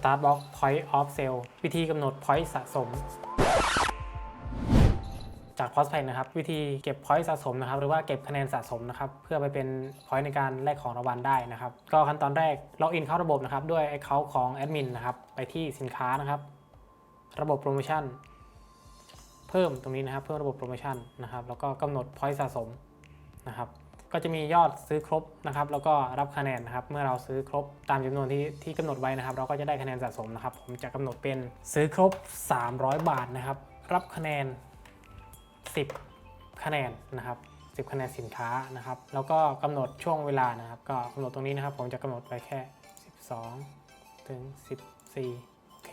Start Box Point of Sale วิธีกำหนด Point สะสม จาก p o s t p a y นะครับ วิธีเก็บ point สะสมนะครับ หรือว่าเก็บคะแนนสะสมนะครับ เพื่อไปเป็น point ในการแลกของรางวัลได้นะครับ ก็ขั้นตอนแรกล็อกอินเข้าระบบนะครับ ด้วย account ของแอดมินนะครับ ไปที่สินค้านะครับ ระบบโปรโมชั่น เพิ่มตรงนี้นะครับ เพิ่มระบบโปรโมชั่นนะครับ แล้วก็กำหนด point สะสมนะครับ ก็จะมียอดซื้อครบนะครับ แล้วก็รับคะแนนนะครับ เมื่อเราซื้อครบตามจำนวนที่ที่กำหนดไว้นะครับ เราก็จะได้คะแนนสะสมนะครับ ผมจะกำหนดเป็นซื้อครบ 300 บาทนะครับ รับคะแนน 10 คะแนนนะครับ10 คะแนนสินค้านะครับ แล้วก็กำหนดช่วงเวลานะครับ ก็กำหนดตรงนี้นะครับ ผมจะกำหนดไปแค่ 12 ถึง 14 โอเค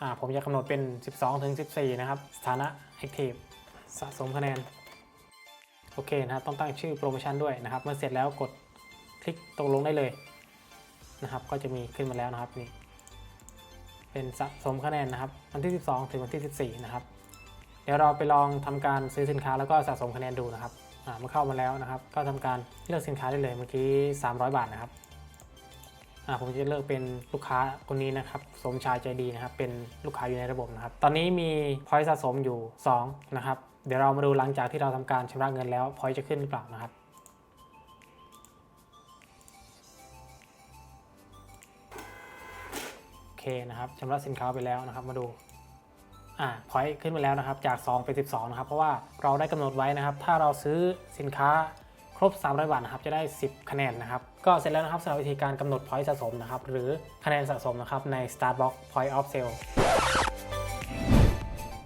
อ่า ผมจะกำหนดเป็น 12 ถึง 14 นะครับ สถานะ Active สะสมคะแนน โอเคนะครับต้องตั้งชื่อโปรโมชั่นด้วยนะครับ เมื่อเสร็จแล้วกดคลิกตกลงได้เลยนะครับ ก็จะมีขึ้นมาแล้วนะครับนี่เป็นสะสมคะแนนนะครับ วันที่ 12 ถึงวันที่ 14 นะครับ เดี๋ยวเราไปลองทำการซื้อสินค้าแล้วก็สะสมคะแนนดูนะครับอ่ามื่อเข้ามาแล้วนะครับ ก็ทำการเลือกสินค้าได้เลยเมื่อกี้ 300 บาทนะครับอ่าผมจะเลือกเป็นลูกค้าคนนี้นะครับ สมชายใจดีนะครับ เป็นลูกค้าอยู่ในระบบนะครับ ตอนนี้มีพอยต์สะสมอยู่ 2 นะครับ เดี๋ยวเรามาดูหลังจากที่เราทำการชำระเงินแล้วพอยต์จะขึ้นหรือเปล่านะครับ โอเคนะครับชำระสินค้าไปแล้วนะครับ มาดูอ่าพอยต์ขึ้นมาแล้วนะครับ จาก 2 เป็น 12 นะครับ เพราะว่าเราได้กำหนดไว้นะครับ ถ้าเราซื้อสินค้าครบ 300 บาทนะครับ จะได้ 10 คะแนนนะครับ ก็เสร็จแล้วนะครับสำหรับวิธีการกำหนดพอยต์สะสมนะครับ หรือคะแนนสะสมนะครับ ใน Startbox Point of Sale